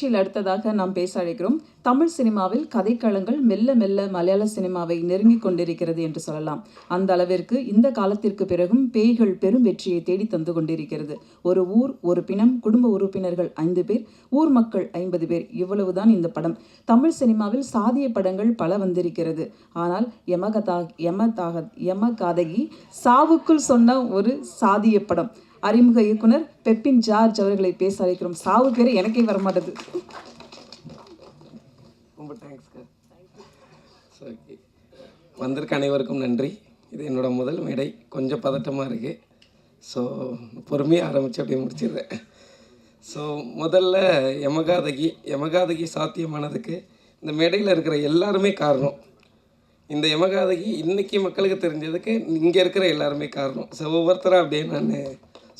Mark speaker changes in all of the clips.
Speaker 1: நிகழ்ச்சியில் அடுத்ததாக நாம் பேச அழைக்கிறோம். தமிழ் சினிமாவில் கதைக்களங்கள் மெல்ல மெல்ல மலையாள சினிமாவை நெருங்கிக் கொண்டிருக்கிறது என்று சொல்லலாம். அந்த அளவிற்கு இந்த காலத்திற்கு பிறகும் பேய்கள் பெரும் வெற்றியை தேடி தந்து கொண்டிருக்கிறது. ஒரு ஊர் ஒரு பிணம் குடும்ப உறுப்பினர்கள் ஐந்து பேர் ஊர் மக்கள் ஐம்பது பேர் இவ்வளவுதான் இந்த படம். தமிழ் சினிமாவில் சாதிய படங்கள் பல வந்திருக்கிறது. ஆனால் யமகதா யமதாக யமகாதகி சாவுக்குள் சொன்ன ஒரு சாதிய படம். அறிமுக இயக்குனர் பெப்பின் ஜார்ஜ் அவர்களை பேச அழைக்கிறோம். சாவு பேர் எனக்கே வரமாட்டது.
Speaker 2: ரொம்ப தேங்க்ஸ்க்கா ஓகே வந்திருக்க அனைவருக்கும் நன்றி. இது என்னோட முதல் மேடை. கொஞ்சம் பதட்டமாக இருக்குது ஸோ பொறுமையாக ஆரம்பித்து அப்படியே முடிச்சிடுறேன். ஸோ முதல்ல யமகாதகி. யமகாதகி சாத்தியமானதுக்கு இந்த மேடையில் இருக்கிற எல்லாருமே காரணம். இந்த யமகாதகி இன்றைக்கி மக்களுக்கு தெரிஞ்சதுக்கு இங்கே இருக்கிற எல்லாருமே காரணம். ஸோ ஒவ்வொருத்தராக அப்படியே நான்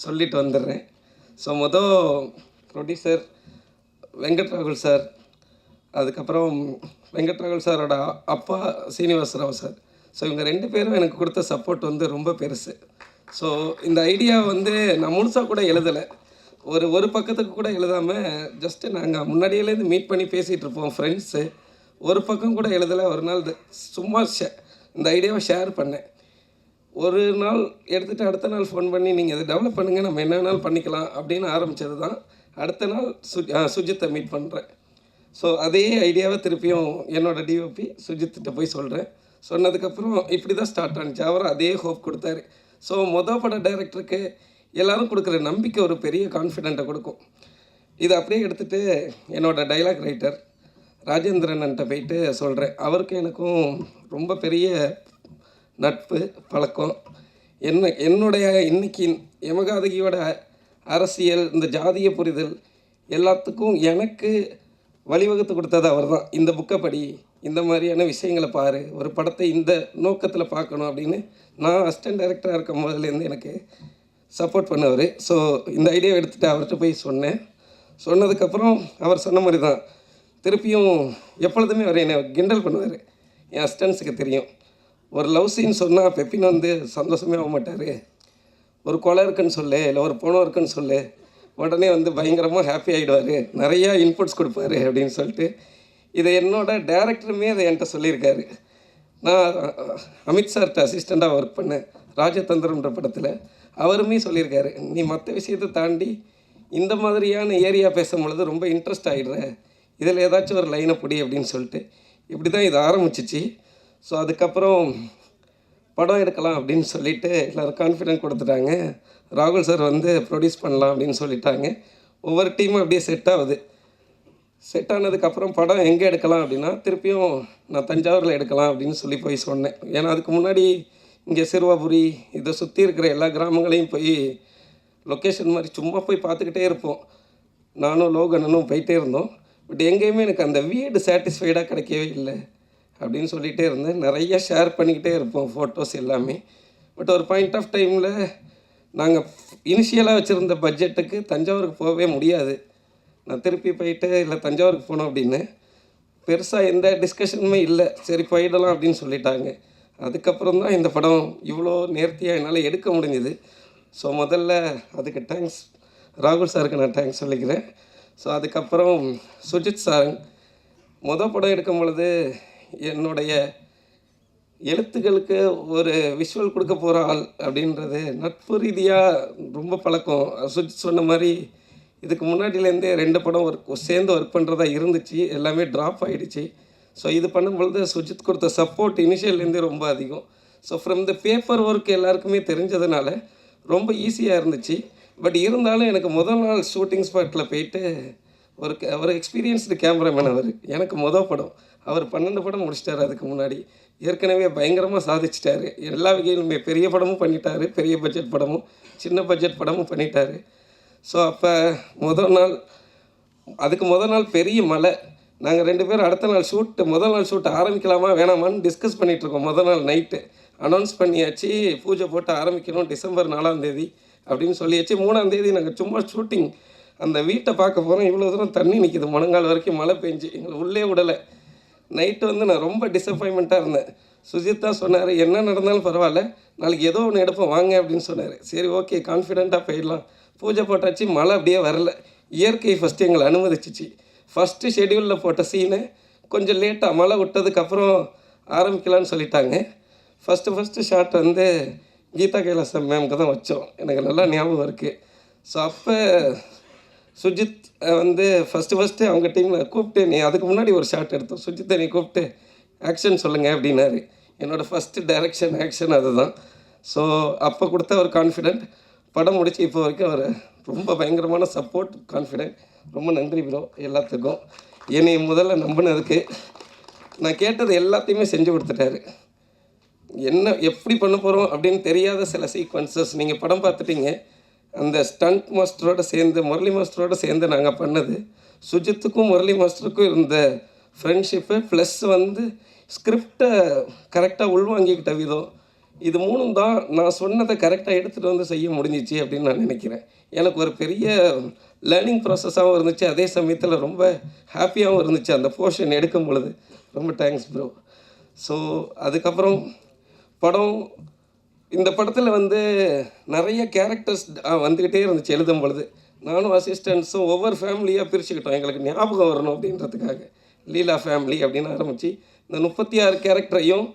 Speaker 2: சொல்லிட்டு வந்துடுறேன். ஸோ மொதல் ப்ரொடியூசர் வெங்கட் ராகுல் சார் அதுக்கப்புறம் வெங்கட் ராகுல் சாரோட அப்பா சீனிவாசராவ் சார். ஸோ இவங்க ரெண்டு பேரும் எனக்கு கொடுத்த சப்போர்ட் வந்து ரொம்ப பெருசு. ஸோ இந்த ஐடியா வந்து நான் முழுசாக கூட எழுதலை. ஒரு ஒரு பக்கத்துக்கு கூட எழுதாமல் ஜஸ்ட்டு நாங்கள் முன்னாடியிலேருந்து மீட் பண்ணி பேசிகிட்டு இருப்போம் ஃப்ரெண்ட்ஸு ஒரு பக்கம் கூட எழுதலை. ஒரு நாள் சும்மா ஷே இந்த ஐடியாவை ஷேர் பண்ணேன். ஒரு நாள் எடுத்துகிட்டு அடுத்த நாள் ஃபோன் பண்ணி நீங்கள் இதை டெவலப் பண்ணுங்கள் நம்ம என்ன வேணாலும் பண்ணிக்கலாம் அப்படின்னு ஆரம்பித்தது தான் அடுத்த நாள் சு சுஜித்தை மீட் பண்ணுறேன் ஸோ அதே ஐடியாவை திருப்பியும் என்னோட டிஓபி சுஜித்திட்ட போய் சொல்கிறேன் சொன்னதுக்கப்புறம் இப்படி தான் ஸ்டார்ட் ஆனிச்சு. அவரும் அதே ஹோப் கொடுத்தாரு. ஸோ மொதல் பட டைரக்டருக்கு எல்லோரும் கொடுக்குற நம்பிக்கை ஒரு பெரிய கான்ஃபிடென்ட்டை கொடுக்கும். இதை அப்படியே எடுத்துகிட்டு என்னோட டைலாக் ரைட்டர் ராஜேந்திரன்ட்ட போயிட்டு சொல்கிறேன் அவருக்கும் எனக்கும் ரொம்ப பெரிய நட்பு பழக்கம். என்ன என்னுடைய இன்னைக்கு யமகாதகியோட அரசியல் இந்த ஜாதிய புரிதல் எல்லாத்துக்கும் எனக்கு வழிவகுத்து கொடுத்தது அவர் தான் இந்த புக்கை படி இந்த மாதிரியான விஷயங்களை பாரு. ஒரு படத்தை இந்த நோக்கத்தில் பார்க்கணும் அப்படின்னு நான் அசிஸ்டன்ட் டைரக்டராக இருக்கும் போதுலேருந்து எனக்கு சப்போர்ட் பண்ணவர். ஸோ இந்த ஐடியா எடுத்துகிட்டு அவர்கிட்ட போய் சொன்னேன். சொன்னதுக்கப்புறம் அவர் சொன்ன மாதிரி தான் திருப்பியும் எப்பொழுதுமே அவர் என்னை கிண்டல் பண்ணுவார். என் அசிஸ்டன்ஸுக்கு தெரியும். ஒரு லவ் சீன் சொன்னால் பெப்பின் வந்து சந்தோஷமே ஆக மாட்டார். ஒரு கொலை இருக்குன்னு சொல்லு இல்லை ஒரு பணம் இருக்குன்னு சொல்லு உடனே வந்து பயங்கரமாக ஹாப்பி ஆகிடுவார் நிறையா இன்புட்ஸ் கொடுப்பாரு அப்படின்னு சொல்லிட்டு இதை என்னோட டேரக்டருமே அதை என்கிட்ட சொல்லியிருக்காரு. நான் அமித் சார்கிட்ட அசிஸ்டண்ட்டாக ஒர்க் பண்ணேன் ராஜதந்திரம்ன்ற படத்தில் அவருமே சொல்லியிருக்காரு. நீ மற்ற விஷயத்தை தாண்டி இந்த மாதிரியான ஏரியா பேசும் பொழுது ரொம்ப இன்ட்ரெஸ்ட் ஆகிடுற இதில் ஏதாச்சும் ஒரு லைனை பிடி அப்படின்னு சொல்லிட்டு. இப்படி தான் இது ஆரம்பிச்சிச்சு. ஸோ அதுக்கப்புறம் படம் எடுக்கலாம் அப்படின்னு சொல்லிட்டு எல்லோரும் கான்ஃபிடென்ட் கொடுத்துட்டாங்க. ராகுல் சார் வந்து ப்ரொடியூஸ் பண்ணலாம் அப்படின்னு சொல்லிட்டாங்க. ஒவ்வொரு டீமும் அப்படியே செட் ஆகுது. செட் ஆனதுக்கப்புறம் படம் எங்கே எடுக்கலாம் அப்படின்னா திருப்பியும் நான் தஞ்சாவூரில் எடுக்கலாம் அப்படின்னு சொல்லி போய் சொன்னேன். ஏன்னா அதுக்கு முன்னாடி இங்கே சிறுவாபுரி இதை சுற்றி இருக்கிற எல்லா கிராமங்களையும் போய் லொக்கேஷன் மாதிரி சும்மா போய் பார்த்துக்கிட்டே இருப்போம். நானும் லோகனனும் போயிட்டே இருந்தோம். பட் எங்கேயுமே எனக்கு அந்த வீடு சாட்டிஸ்ஃபைடாக கிடைக்கவே இல்லை. அப்படின்னு சொல்லிகிட்டே இருந்தேன் நிறைய ஷேர் பண்ணிக்கிட்டே இருப்போம் ஃபோட்டோஸ் எல்லாமே. பட் ஒரு பாயிண்ட் ஆஃப் டைமில் நாங்கள் இனிஷியலாக வச்சுருந்த பட்ஜெட்டுக்கு தஞ்சாவூருக்கு போகவே முடியாது. நான் திருப்பி போயிட்டு இல்லை தஞ்சாவூருக்கு போனோம் அப்படின்னு. பெருசாக எந்த டிஸ்கஷனுமே இல்லை. சரி போயிடலாம் அப்படின்னு சொல்லிட்டாங்க. அதுக்கப்புறம் தான் இந்த படம் இவ்வளோ நேர்த்தியாக என்னால் எடுக்க முடிஞ்சுது. ஸோ முதல்ல அதுக்கு தேங்க்ஸ் ராகுல் சாருக்கு நான் தேங்க்ஸ் சொல்லிக்கிறேன். ஸோ அதுக்கப்புறம் சுஜித் சார் மொதல் படம் எடுக்கும் பொழுது என்னுடைய எழுத்துக்களுக்கு ஒரு விஷுவல் கொடுக்க போகிற ஆள் அப்படின்றது நட்பு ரீதியாக ரொம்ப பழக்கம். சுஜித் சொன்ன மாதிரி இதுக்கு முன்னாடியிலேருந்தே ரெண்டு படம் ஒர்க் சேர்ந்து ஒர்க் பண்ணுறதா இருந்துச்சு. எல்லாமே ட்ராப் ஆகிடுச்சு ஸோ இது பண்ணும்பொழுது சுஜித் கொடுத்த சப்போர்ட் இனிஷியல்லேருந்தே ரொம்ப அதிகம். So from the paper work எல்லாருக்குமே தெரிஞ்சதுனால ரொம்ப ஈஸியாக இருந்துச்சு. பட் இருந்தாலும் எனக்கு முதல் நாள் ஷூட்டிங் ஸ்பாட்டில் போயிட்டு ஒரு க- ஒரு எக்ஸ்பீரியன்ஸ்டு கேமராமேன் அவர் எனக்கு மொதல் படம். அவர் பன்னெண்டு படம் முடிச்சிட்டார் அதுக்கு முன்னாடி. ஏற்கனவே பயங்கரமாக சாதிச்சிட்டாரு. எல்லா வகையிலுமே பெரிய படமும் பண்ணிட்டாரு பெரிய பட்ஜெட் படமும் சின்ன பட்ஜெட் படமும் பண்ணிட்டாரு. ஸோ அப்போ முதல் நாள் அதுக்கு முதல் நாள் பெரிய மழை. நாங்கள் ரெண்டு பேரும் அடுத்த நாள் ஷூட்டு முதல் நாள் ஷூட் ஆரம்பிக்கலாமா வேணாமான்னு டிஸ்கஸ் பண்ணிகிட்ருக்கோம் முதல் நாள் நைட்டு அனௌன்ஸ் பண்ணியாச்சு பூஜை போட்டு ஆரம்பிக்கணும் டிசம்பர் நாலாம் தேதி அப்படின்னு சொல்லியாச்சு. மூணாம் தேதி நாங்கள் சும்மா ஷூட்டிங் அந்த வீட்டை பார்க்க போகிறோம் இவ்வளோ தூரம் தண்ணி நிற்கிது முழங்கால் வரைக்கும் மழை பெஞ்சு. எங்களை உள்ளே விடலை. நைட்டு வந்து நான் ரொம்ப டிசப்பாயின்மெண்ட்டாக இருந்தேன். சுஜித் தான் சொன்னார் என்ன நடந்தாலும் பரவாயில்ல நாளைக்கு ஏதோ ஒன்று எடுப்போம் வாங்க அப்படின்னு சொன்னார். சரி ஓகே கான்ஃபிடெண்ட்டாக போயிடலாம். பூஜை போட்டாச்சு மழை அப்படியே வரல. இயற்கை ஃபஸ்ட்டு எங்களை அனுமதிச்சிச்சு. ஃபஸ்ட்டு ஷெடியூலில் போட்ட சீனு கொஞ்சம் லேட்டாக மழை விட்டதுக்கப்புறம் ஆரம்பிக்கலான்னு சொல்லிட்டாங்க. ஃபஸ்ட்டு ஃபஸ்ட்டு ஷாட் வந்து கீதா கைலாசம் மேம்க்கு தான் வச்சோம். எனக்கு நல்லா ஞாபகம் இருக்குது ஸோ அப்போ சுஜித் வந்து ஃபஸ்ட்டு ஃபஸ்ட்டு அவங்க டீமில் கூப்பிட்டு நீ அதுக்கு முன்னாடி ஒரு ஷாட் எடுத்தோம் சுஜித்தை நீ கூப்பிட்டு ஆக்ஷன் சொல்லுங்கள் அப்படின்னாரு. என்னோடய ஃபஸ்ட்டு டைரக்ஷன் ஆக்ஷன் அதுதான். ஸோ அப்போ கொடுத்த ஒரு கான்ஃபிடென்ட் படம் முடிச்சு இப்போ வரைக்கும் அவர் ரொம்ப பயங்கரமான சப்போர்ட் கான்ஃபிடென்ட் ரொம்ப நன்றி ப்ரோ எல்லாத்துக்கும். என்னை முதல்ல நம்பினதுக்கு நான் கேட்டது எல்லாத்தையுமே செஞ்சு கொடுத்துட்டாரு. என்ன எப்படி பண்ண போகிறோம் அப்படின்னு தெரியாத சில சீக்வன்சஸ் நீங்கள் படம் பார்த்துட்டீங்க. அந்த ஸ்டண்ட் மாஸ்டரோட சேர்ந்து முரளி மாஸ்டரோட சேர்ந்து நாங்கள் பண்ணது. சுஜித்துக்கும் முரளி மாஸ்டருக்கும் இருந்த ஃப்ரெண்ட்ஷிப்பு ப்ளஸ் வந்து ஸ்கிரிப்டை கரெக்டாக உள்வாங்கிக்கிட்ட விதம். இது மூணும் தான் நான் சொன்னதை கரெக்டாக எடுத்துகிட்டு வந்து செய்ய முடிஞ்சிச்சு அப்படின்னு நான் நினைக்கிறேன். எனக்கு ஒரு பெரிய லேர்னிங் ப்ராசஸாகவும் இருந்துச்சு. அதே சமயத்தில் ரொம்ப ஹாப்பியாகவும் இருந்துச்சு அந்த போர்ஷன் எடுக்கும் பொழுது. ரொம்ப தேங்க்ஸ் ப்ரோ ஸோ அதுக்கப்புறம் படம் இந்த படத்தில் வந்து நிறைய கேரக்டர்ஸ் வந்துக்கிட்டே இருந்துச்சு எழுதும் பொழுது. நானும் அசிஸ்டன்ஸும் ஒவ்வொரு ஃபேமிலியாக பிரிச்சுக்கிட்டோம். எங்களுக்கு ஞாபகம் வரணும் அப்படின்றதுக்காக. லீலா ஃபேமிலி அப்படின்னு ஆரம்பித்து இந்த முப்பத்தி ஆறு கேரக்டரையும்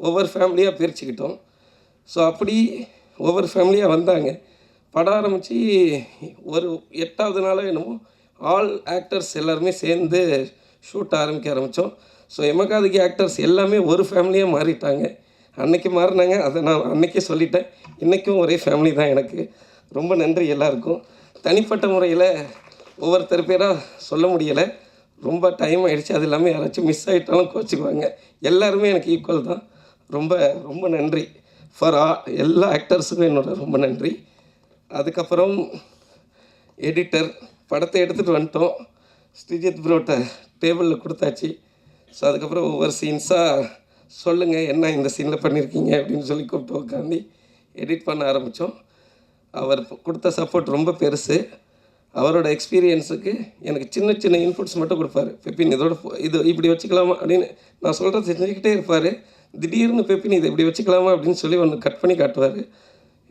Speaker 2: ஒவ்வொரு ஃபேமிலியாக பிரிச்சுக்கிட்டோம். ஸோ அப்படி ஒவ்வொரு ஃபேமிலியாக வந்தாங்க. படம் ஆரம்பித்து ஒரு எட்டாவது நாளோ என்னமோ ஆல் ஆக்டர்ஸ் எல்லாருமே சேர்ந்து ஷூட் ஆரம்பிக்க ஆரம்பித்தோம் ஸோ எமகாதிக்கு ஆக்டர்ஸ் எல்லாமே ஒரு ஃபேமிலியாக மாறிட்டாங்க. அன்னைக்கு மாறினாங்க. அதை நான் அன்னைக்கே சொல்லிட்டேன். இன்றைக்கும் ஒரே ஃபேமிலி தான் எனக்கு. ரொம்ப நன்றி எல்லாருக்கும். தனிப்பட்ட முறையில் ஒவ்வொருத்தர் பேராக சொல்ல முடியலை. ரொம்ப டைம் ஆகிடுச்சு அது இல்லாமல் யாராச்சும் மிஸ் ஆகிட்டாலும் கோச்சிக்குவாங்க. எல்லாருமே எனக்கு ஈக்குவல் தான். ரொம்ப ரொம்ப நன்றி. ஃபார் ஆ எல்லா ஆக்டர்ஸுக்கும் என்னோட ரொம்ப நன்றி. அதுக்கப்புறம் எடிட்டர் படத்தை எடுத்துகிட்டு வந்துட்டோம். ஸ்ரீஜித் ப்ரோட்ட டேபிளில் கொடுத்தாச்சு. ஸோ அதுக்கப்புறம் ஒவ்வொரு சீன்ஸாக சொல்லுங்கள் என்ன இந்த சீனில் பண்ணியிருக்கீங்க அப்படின்னு சொல்லி கூப்பிட்டு உட்காந்து எடிட் பண்ண ஆரம்பித்தோம் அவர் கொடுத்த சப்போர்ட் ரொம்ப பெருசு. அவரோட எக்ஸ்பீரியன்ஸுக்கு எனக்கு சின்ன சின்ன இன்புட்ஸ் மட்டும் கொடுப்பாரு. பெப்பின் இதோட இது இப்படி வச்சுக்கலாமா? அப்படின்னு நான் சொல்கிறத செஞ்சுக்கிட்டே இருப்பார். திடீர்னு பெப்பின் இதை இப்படி வச்சுக்கலாமா? அப்படின்னு சொல்லி ஒன்று கட் பண்ணி காட்டுவார்.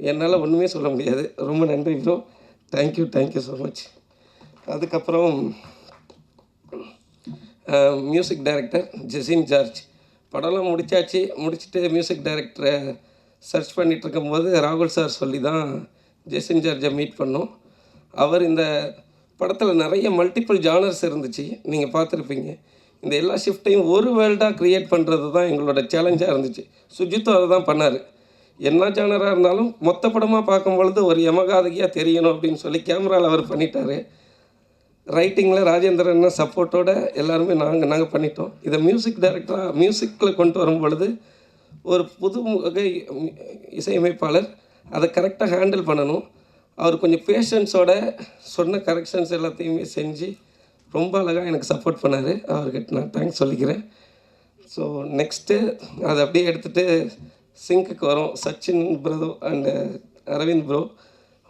Speaker 2: என்னால் ஒன்றுமே சொல்ல முடியாது. ரொம்ப நன்றி bro thank you thank you so much அதுக்கப்புறம் மியூசிக் டைரக்டர் ஜெசின் ஜார்ஜ். படம்லாம் முடிச்சாச்சு. முடிச்சுட்டு மியூசிக் டைரக்டரை சர்ச் பண்ணிட்டு இருக்கும்போது ராகுல் சார் சொல்லி தான் ஜெசின் ஜார்ஜை மீட் பண்ணோம். அவர் இந்த படத்தில் நிறைய மல்டிபிள் ஜானர்ஸ் இருந்துச்சு. நீங்கள் பார்த்துருப்பீங்க. இந்த எல்லா ஷிஃப்ட்டையும் ஒரு வேர்ல்டாக க்ரியேட் பண்ணுறது தான் எங்களோட சேலஞ்சாக இருந்துச்சு. சுஜித்தும் அதை தான் பண்ணார். என்ன ஜானராக இருந்தாலும் மொத்த படமாக பார்க்கும் பொழுது ஒரு எமகாதகியாக தெரியணும் அப்படின்னு சொல்லி கேமராவில் அவர் பண்ணிட்டாரு. ரைட்டிங்கில் ராஜேந்திரன் சப்போர்ட்டோட எல்லாருமே நாங்கள் நாங்கள் பண்ணிட்டோம். இதை மியூசிக் டைரக்டராக மியூசிக்கில் கொண்டு வரும் பொழுது ஒரு புது வகை இசையமைப்பாளர் அதை கரெக்டாக ஹேண்டில் பண்ணணும். அவர் கொஞ்சம் பேஷன்ஸோட சொன்ன கரெக்ஷன்ஸ் எல்லாத்தையுமே செஞ்சு ரொம்ப அழகாக எனக்கு சப்போர்ட் பண்ணார். அவர்கிட்ட நான் தேங்க்ஸ் சொல்லிக்கிறேன். ஸோ நெக்ஸ்ட்டு அதை அப்படியே எடுத்துகிட்டு சிங்க்குக்கு வரோம். சச்சின் பிரதோ அண்டு அரவிந்த் ப்ரோ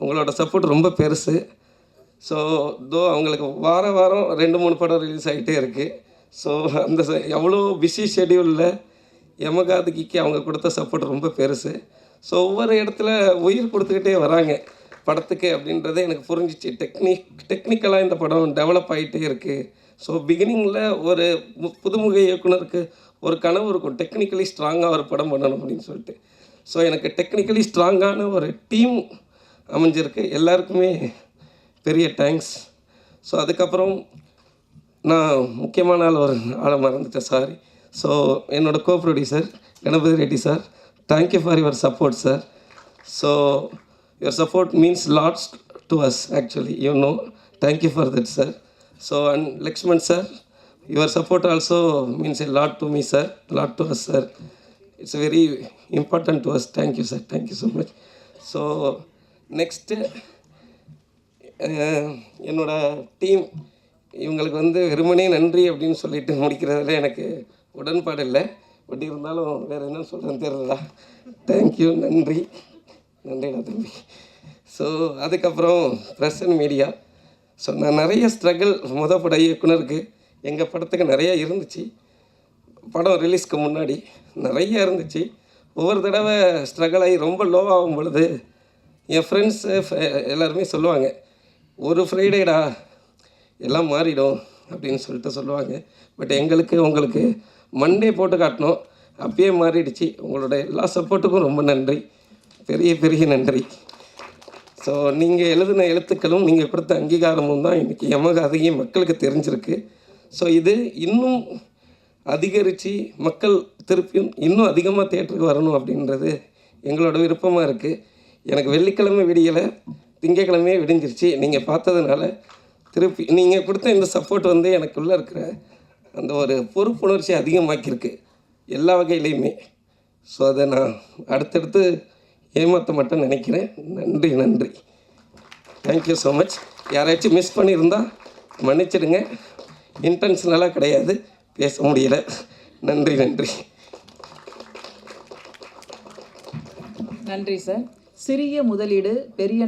Speaker 2: உங்களோட சப்போர்ட் ரொம்ப பெருசு. ஸோ தோ அவங்களுக்கு வார வாரம் ரெண்டு மூணு படம் ரிலீஸ் ஆகிட்டே இருக்குது ஸோ அந்த எவ்வளோ பிஸி ஷெடியூலில் யமகாதகிக்கு அவங்க கொடுத்த சப்போர்ட் ரொம்ப பெருசு. ஸோ ஒவ்வொரு இடத்துல உயிர் கொடுத்துக்கிட்டே வராங்க படத்துக்கு அப்படின்றது எனக்கு புரிஞ்சிச்சு. டெக்னிக் டெக்னிக்கலாக இந்த படம் டெவலப் ஆகிட்டே இருக்குது ஸோ பிகினிங்கில் ஒரு மு- புதுமுக இயக்குனருக்கு ஒரு கனவு இருக்கும். டெக்னிக்கலி ஸ்ட்ராங்காக ஒரு படம் பண்ணணும் அப்படின்னு சொல்லிட்டு. ஸோ எனக்கு டெக்னிக்கலி ஸ்ட்ராங்கான ஒரு டீம் அமைஞ்சிருக்கு. எல்லாருக்குமே பெரிய தேங்க்ஸ் ஸோ அதுக்கப்புறம் நான் முக்கியமான ஆள் ஒரு ஆளை மறந்துட்டேன் சாரி ஸோ என்னோட co producer Ganapathi Reddy sir thank you for your support sir so your support means lots to us actually you know thank you for that sir so and Lakshman sir your support also means a lot to me sir lot to us sir it's very important to us thank you sir thank you so much so next என்னோடய என்னோட team இவங்களுக்கு வந்து வெறுமனே நன்றி அப்படின்னு சொல்லிட்டு முடிக்கிறதுல எனக்கு உடன்பாடு இல்லை. பட் இருந்தாலும் வேறு என்ன சொல்கிறேன்னு தெரியலடா தேங்க்யூ நன்றி. நன்றிடா தம்பி. ஸோ அதுக்கப்புறம் ப்ரெஸ் அண்ட் மீடியா ஸோ நான் நிறைய ஸ்ட்ரகிள் முத பட இயக்குனருக்கு. எங்கள் படத்துக்கு நிறைய இருந்துச்சு. படம் ரிலீஸ்க்கு முன்னாடி நிறைய இருந்துச்சு. ஒவ்வொரு தடவை ஸ்ட்ரகிள் ஆகி ரொம்ப லோவாகும் ஆகும் பொழுது என் ஃப்ரெண்ட்ஸு எல்லாருமே சொல்லுவாங்க ஒரு ஃப்ரைடேடா எல்லாம் மாறிடும் அப்படின்னு சொல்லிட்டு சொல்லுவாங்க. பட் எங்களுக்கு உங்களுக்கு மண்டே போட்டு காட்டணும். அப்பயே மாறிடுச்சு. உங்களோட எல்லா சப்போர்ட்டுக்கும் ரொம்ப நன்றி. பெரிய பெரிய நன்றி. ஸோ நீங்கள் எழுதின எழுத்துக்களும் நீங்கள் கொடுத்த அங்கீகாரமும் தான் இன்றைக்கி எமகாதையும் மக்களுக்கு தெரிஞ்சிருக்கு. ஸோ இது இன்னும் அதிகரித்து மக்கள் திருப்பியும் இன்னும் அதிகமாக தேட்டருக்கு வரணும் அப்படின்றது எங்களோட விருப்பமாக இருக்குது எனக்கு வெள்ளிக்கிழமை விடியலை திங்கக்கிழமையே விடிஞ்சிருச்சு. நீங்கள் பார்த்ததுனால திருப்பி நீங்கள் கொடுத்த இந்த சப்போர்ட் வந்து எனக்குள்ளே இருக்கிற அந்த ஒரு பொறுப்புணர்ச்சி அதிகமாக்கியிருக்கு. எல்லா வகையிலையுமே. ஸோ அதை நான் அடுத்தடுத்து ஏமாற்ற மட்டும் நினைக்கிறேன். நன்றி நன்றி. தேங்க்யூ ஸோ மச் யாராச்சும் மிஸ் பண்ணியிருந்தா மன்னிச்சிடுங்க. இன்டென்ஷனலாக கிடையாது. பேச முடியல. நன்றி நன்றி.
Speaker 1: நன்றி சார் சிறிய முதலீடு பெரிய